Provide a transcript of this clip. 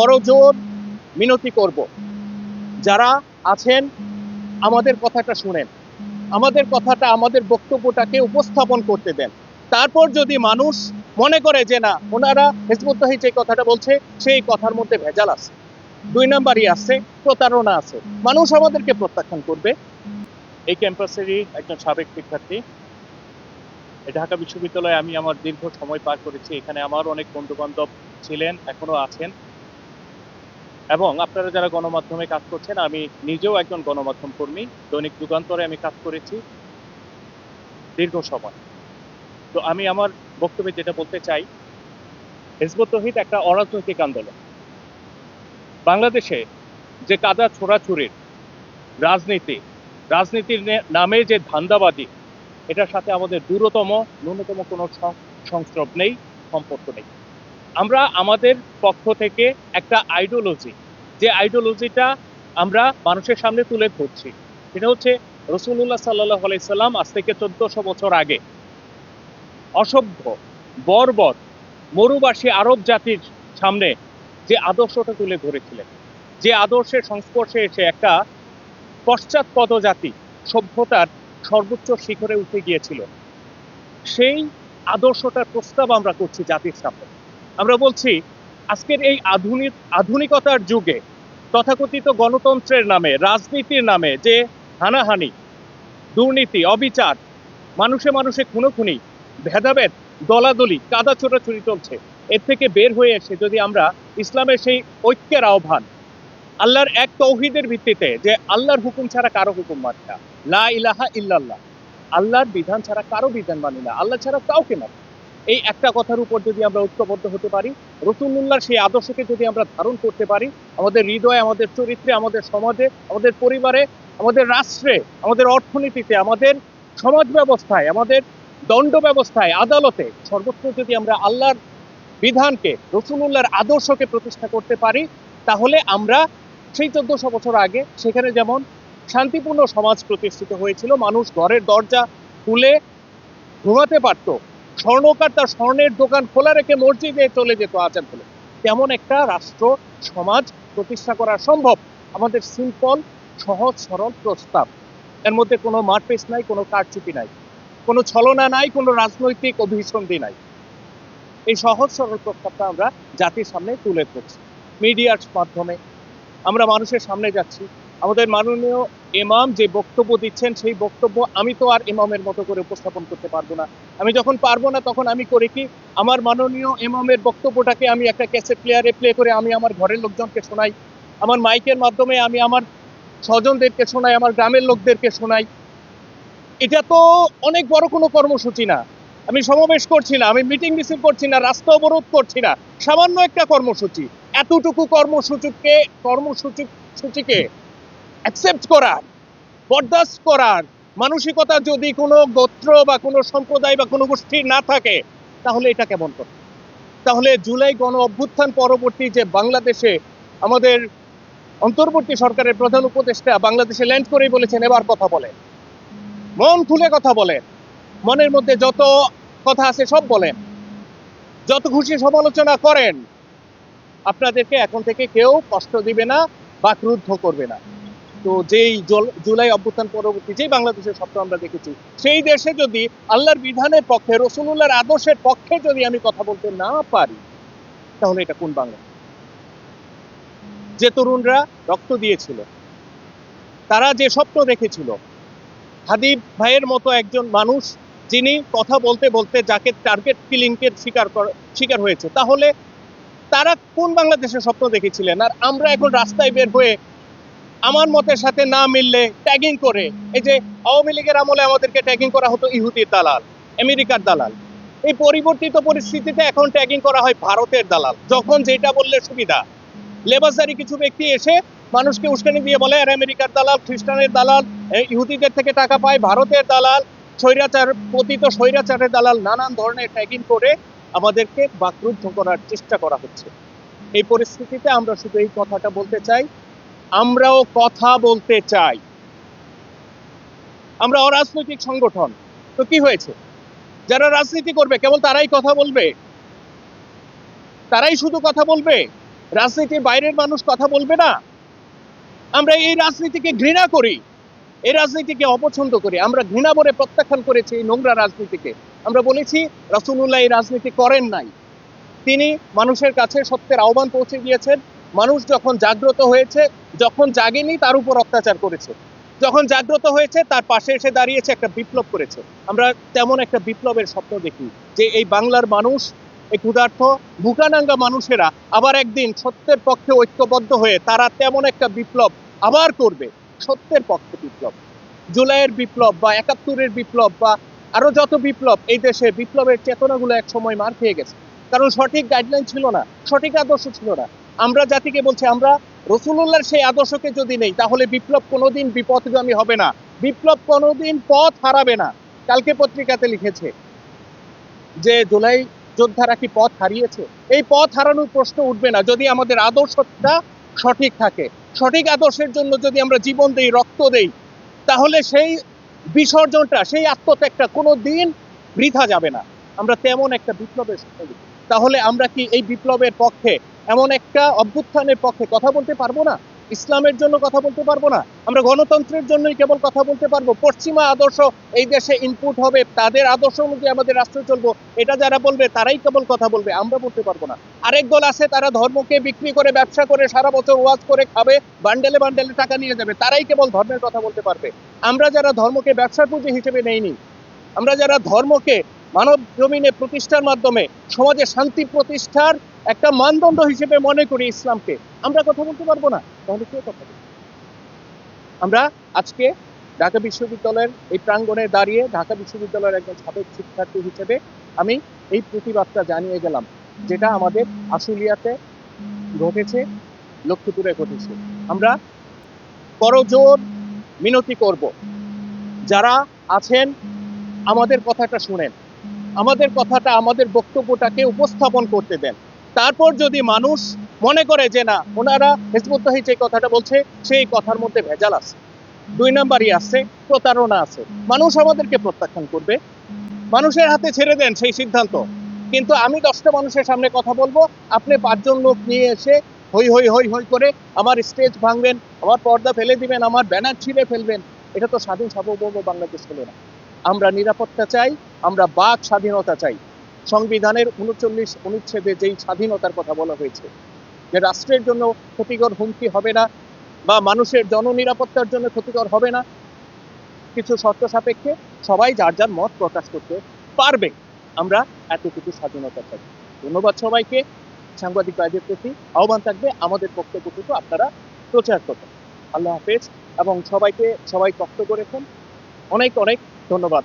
করজোর মিনতি করব। যারা আছেন, আমাদের কথাটা শুনেন। আমাদের কথাটা, আমাদের বক্তব্যটাকে উপস্থাপন করতে দেন। তারপর যদি মানুষ মনে করে যে, না, ওনারা হেজবুত তাহিদ যে কথাটা বলছে, সেই কথার মধ্যে ভেজাল আছে। দুই নাম্বারই আছে, প্রতারণা আছে। মানুষ আমাদেরকে প্রত্যাখ্যান করবে। এই ক্যাম্পাসেরই একজন সাবেক শিক্ষার্থী। ঢাকা বিশ্ববিদ্যালয়ে আমি আমার দীর্ঘ সময় পার করেছি। এখানে আমার অনেক বন্ধু বান্ধব ছিলেন, এখনও আছেন। এবং আপনারা যারা গণমাধ্যমে কাজ করছেন, আমি নিজেও একজন গণমাধ্যম কর্মী, দৈনিক যুগান্তরে আমি কাজ করেছি দীর্ঘ সময়। তো আমি আমার বক্তব্যে যেটা বলতে চাই, হিজবুত তহিদ একটা অরাজনৈতিক আন্দোলন। বাংলাদেশে যে কাদা ছোড়াছুরির রাজনীতি, রাজনীতির নামে যে ধান্দাবাদী, এটার সাথে আমাদের দূরতম, ন্যূনতম কোনো সংস্রব নেই, সম্পর্ক নেই। আমরা আমাদের পক্ষ থেকে একটা আইডিওলজি যে আইডিওলজিটা আমরা মানুষের সামনে তুলে ধরছি। সেটা হচ্ছে রসুল্লাহ সাল্লাহ আলাইসাল্লাম আজ থেকে চোদ্দশো বছর আগে অসভ্য, বর্বর মরুবাসী আরব জাতির সামনে যে আদর্শটা তুলে ধরেছিলেন, যে আদর্শের সংস্পর্শে এসে একটা পশ্চাৎপদ জাতি সভ্যতার সর্বোচ্চ শিখরে উঠে গিয়েছিল, সেই আদর্শটার প্রস্তাব আমরা করছি জাতির সামনে। আমরা বলছি, আজকের এই আধুনিক আধুনিকতার যুগে তথাকথিত গণতন্ত্রের নামে, রাজনীতির নামে যে হানাহানি, দুর্নীতি, অবিচার, মানুষে মানুষে খুনোখুনি, ভেদাভেদ, দলাদলি, কাদা ছোটাছুটি চলছে, এর থেকে বের হয়ে এসে যদি আমরা ইসলামের সেই ঐক্যের আহ্বান, আল্লাহর এক তৌহিদের ভিত্তিতে যে আল্লাহর হুকুম ছাড়া কারও হুকুম মানি না, লা ইলাহা ইল্লাল্লাহ, আল্লাহর বিধান ছাড়া কারও বিধান মানি না, আল্লাহ ছাড়া কাউকে না। এই একটা কথার উপর যদি আমরা ঐক্যবদ্ধ হতে পারি রসুল্লাহর সেই আদর্শকে যদি আমরা ধারণ করতে পারি, আমাদের হৃদয়ে, আমাদের চরিত্রে, আমাদের সমাজে, আমাদের পরিবারে, আমাদের রাষ্ট্রে, আমাদের অর্থনীতিতে, আমাদের সমাজ ব্যবস্থায়, আমাদের দণ্ড ব্যবস্থায়, আদালতে সর্বত্র যদি আমরা আল্লাহর বিধানকে রসুল্লাহর আদর্শকে প্রতিষ্ঠা করতে পারি, তাহলে আমরা সেই চোদ্দশো বছর আগে সেখানে যেমন শান্তিপূর্ণ সমাজ প্রতিষ্ঠিত হয়েছিল, মানুষ ঘরের দরজা খুলে ঘুমাতে পারত স্বর্ণকার তার স্বর্ণের দোকান খোলা রেখে মসজিদে চলে যেত আচার ফলে তেমন একটা রাষ্ট্র, সমাজ প্রতিষ্ঠা করা সম্ভব? আমাদের সিম্পল সহজ, সরল প্রস্তাব। এর মধ্যে কোনো মারপিস নাই, কোনো কারচুপি নাই। কোনো ছলনা নাই, কোনো রাজনৈতিক অভিসন্ধি নাই। এই সহজ, সরল প্রস্তাবটা আমরা জাতির সামনে তুলে ধরছি। মিডিয়ার মাধ্যমে আমরা মানুষের সামনে যাচ্ছি। আমাদের মাননীয় ইমাম যে বক্তব্য দিচ্ছেন, সেই বক্তব্য আমি তো আর ইমামের মতো করে উপস্থাপন করতে পারব না। আমি যখন পারব না, তখন আমি করে কি, আমার মাননীয় ইমামের বক্তব্যটাকে আমি একটা ক্যাসেট প্লেয়ারে প্লে করে আমি আমার ঘরের লোকজনকে শোনাই, আমার মাইকের মাধ্যমে আমি আমার স্বজনদেরকে শোনাই, আমার গ্রামের লোকদেরকে শোনাই। এটা তো অনেক বড় কোনো কর্মসূচি না। আমি সমাবেশ করছি না, আমি মিটিং মিছিল করছি না, রাস্তা অবরোধ করছি না। সামান্য একটা কর্মসূচি। এতটুকু কর্মসূচিকে, কর্মসূচি, সূচিকে অ্যাকসেপ্ট করার, বরদাস্ত করার, মানসিকতা যদি কোনো গোত্র বা কোনো সম্প্রদায় বা কোনো গোষ্ঠীর না থাকে, তাহলে এটা কেমন কথা? তাহলে জুলাই গণ অভ্যুত্থান পরবর্তী যে বাংলাদেশে আমাদের অন্তর্বর্তী সরকারের প্রধান উপদেষ্টা বাংলাদেশে ল্যান্ড করেই বলেছেন, এবার কথা বলেন। মন খুলে কথা বলেন। মনের মধ্যে যত কথা আছে সব বলেন। যত খুশি সমালোচনা করেন, আপনাদেরকে এখন থেকে কেউ কষ্ট দিবে না বা ক্রুদ্ধ করবে না। তো যেই জুলাই অভ্যুত্থান পরবর্তী যেই বাংলাদেশের স্বপ্ন আমরা দেখেছি, সেই দেশে যদি আল্লাহর বিধানের পক্ষে রসুল্লাহর আদর্শের পক্ষে যদি আমি কথা বলতে না পারি, তাহলে এটা কোন বাংলা? যে তরুণরা রক্ত দিয়েছিল, তারা যে স্বপ্ন দেখেছিল, হাদিব ভাইয়ের মতো একজন মানুষ যিনি কথা বলতে বলতে যাকে টার্গেট কিলিংকের শিকার শিকার হয়েছে, তাহলে তারা কোন বাংলাদেশের স্বপ্ন দেখেছিলেন? আর আমরা এখন রাস্তায় বের হয়ে আমার মতের সাথে না মিললে ট্যাগিং করে। এই যে আওয়ামী লীগের আমলে আমাদেরকে ট্যাগিং করা হতো ইহুদির দালাল, আমেরিকার দালাল। এই পরিবর্তিত পরিস্থিতিতে এখন ট্যাগিং করা হয় ভারতের দালাল, যখন যেটা বললে সুবিধা। লেবাসদারি কিছু ব্যক্তি এসে মানুষকে উস্কানি দিয়ে বলে, আর আমেরিকার দালাল, খ্রিস্টানের দালাল ইহুদিদের থেকে টাকা পায়, ভারতের দালাল, স্বৈরাচার, পতিত স্বৈরাচারের দালাল। নানান ধরনের ট্যাগিং করে আমাদেরকে বাকরুদ্ধ করার চেষ্টা করা হচ্ছে। এই পরিস্থিতিতে আমরা শুধু এই কথাটা বলতে চাই আমরাও কথা বলতে চাই। আমরা অরাজনৈতিক সংগঠন। তো কি হয়েছে? যারা রাজনীতি করবে, কেবল তারাই কথা বলবে? তারাই শুধু কথা বলবে? রাজনীতির বাইরের মানুষ কথা বলবে না? আমরা এই রাজনীতিকে ঘৃণা করি, এই রাজনীতিকে অপছন্দ করি। আমরা ঘৃণা বলে প্রত্যাখ্যান করেছি এই নোংরা রাজনীতিকে। আমরা বলেছি, রাসূলুল্লাহ এই রাজনীতি করেন নাই। তিনি মানুষের কাছে সত্যের আহ্বান পৌঁছে দিয়েছেন। মানুষ যখন জাগ্রত হয়েছে, যখন জাগেনি তার উপর অত্যাচার করেছে। যখন জাগ্রত হয়েছে, তার পাশে এসে দাঁড়িয়েছে একটা বিপ্লব করেছে। আমরা তেমন একটা বিপ্লবের স্বপ্ন দেখি যে এই বাংলার মানুষ, এই ক্ষুধার্থ ভুকানাঙ্গা মানুষেরা আবার একদিন সত্যের পক্ষে ঐক্যবদ্ধ হয়ে তারা তেমন একটা বিপ্লব আবার করবে। সত্যের পক্ষে বিপ্লব। জুলাইয়ের বিপ্লব বা একাত্তরের বিপ্লব বা আরও যত বিপ্লব, এই দেশে বিপ্লবের চেতনাগুলো এক সময় মার খেয়ে গেছে। কারণ সঠিক গাইডলাইন ছিল না, সঠিক আদর্শ ছিল না। আমরা জাতিকে বলছি, আমরা রসুল্লাহর সেই আদর্শকে যদি নেই, তাহলে বিপ্লব কোনোদিন বিপথগামী হবে না। বিপ্লব কোনোদিন পথ হারাবে না। কালকে পত্রিকাতে লিখেছে যে, জুলাই যোদ্ধারা কি পথ হারিয়েছে? এই পথ হারানোর প্রশ্ন উঠবে না। যদি আমাদের আদর্শটা সঠিক থাকে, সঠিক আদর্শের জন্য যদি আমরা জীবন দেই, রক্ত দেই, তাহলে সেই বিসর্জনটা, সেই আত্মত্যাগটা কোনো দিন বৃথা যাবে না। আমরা তেমন একটা বিপ্লবের দেখি। তাহলে আমরা কি এই বিপ্লবের পক্ষে, এমন একটা অভ্যুত্থানের পক্ষে কথা বলতে পারব না? ইসলামের জন্য কথা বলতে পারব না? আমরা গণতন্ত্রের জন্যই কেবল কথা বলতে পারব? পশ্চিমা আদর্শ এই দেশে ইনপুট হবে, তাদের আদর্শ অনুযায়ী আমাদের রাষ্ট্র চলবো। এটা যারা বলবে, তারাই কেবল কথা বলবে, আমরা বলতে পারব না। আরেক দল আছে, তারা ধর্মকে বিক্রি করে, ব্যবসা করে, সারা বছর ওয়াজ করে, খাবে, বান্ডেলে বান্ডেলে টাকা নিয়ে যাবে, তারাই কেবল ধর্মের কথা বলতে পারবে। আমরা যারা ধর্মকে ব্যবসার পুঁজি হিসেবে নেইনি, আমরা যারা ধর্মকে মানব জমিনে প্রতিষ্ঠার মাধ্যমে সমাজে শান্তি প্রতিষ্ঠার একটা মানদণ্ড হিসেবে মনে করি ইসলামকে। আমরা কথা বলতে পারব না? তাহলে কে কথা বলবে? আমরা আজকে ঢাকা বিশ্ববিদ্যালয়ের এই প্রাঙ্গণে দাঁড়িয়ে ঢাকা বিশ্ববিদ্যালয়ের একজন সাবেক শিক্ষার্থী হিসেবে আমি এই প্রতিবাদটা জানিয়ে গেলাম, যেটা আমাদের আশুলিয়াতে ঘটেছে, লক্ষ্মীপুরে ঘটেছে। আমরা করজোর মিনতি করব। যারা আছেন, আমাদের কথাটা শুনেন। আমাদের কথাটা, আমাদের বক্তব্যটাকে উপস্থাপন করতে দেন। তারপর যদি মানুষ মনে করে যে না, ওনারা হেজবুত্তাহি যে কথাটা বলছে, সেই কথার মধ্যে ভেজাল আছে। দুই নাম্বারই আছে, প্রতারণা আছে। মানুষ আমাদেরকে প্রত্যাখ্যান করবে। মানুষের হাতে ছেড়ে দেন সেই সিদ্ধান্ত। কিন্তু আমি দশটা মানুষের সামনে কথা বলব। আপনি পাঁচজন লোক নিয়ে এসে হই হই হই হই করে আমার স্টেজ ভাঙবেন, আমার পর্দা ফেলে দিবেন, আমার ব্যানার ছিঁড়ে ফেলবেন, এটা তো স্বাধীন সার্বভৌম বাংলাদেশ হলো না। আমরা নিরাপত্তা চাই আমরা বাক স্বাধীনতা চাই। সংবিধানের উনচল্লিশ অনুচ্ছেদে যেই স্বাধীনতার কথা বলা হয়েছে, যে রাষ্ট্রের জন্য ক্ষতিকর হুমকি হবে না বা মানুষের জননিরাপত্তার জন্য ক্ষতিকর হবে না, কিছু শর্ত সাপেক্ষে সবাই যার যার মত প্রকাশ করতে পারবে। আমরা এতটুকু স্বাধীনতা চাই। ধন্যবাদ সবাইকে। সাংবাদিক ভাইদের প্রতি আহ্বান থাকবে। আমাদের বক্তব্যটুকু আপনারা প্রচার করবেন। আল্লাহ হাফেজ। এবং সবাইকে সবাই কষ্ট করেছেন অনেক অনেক ধন্যবাদ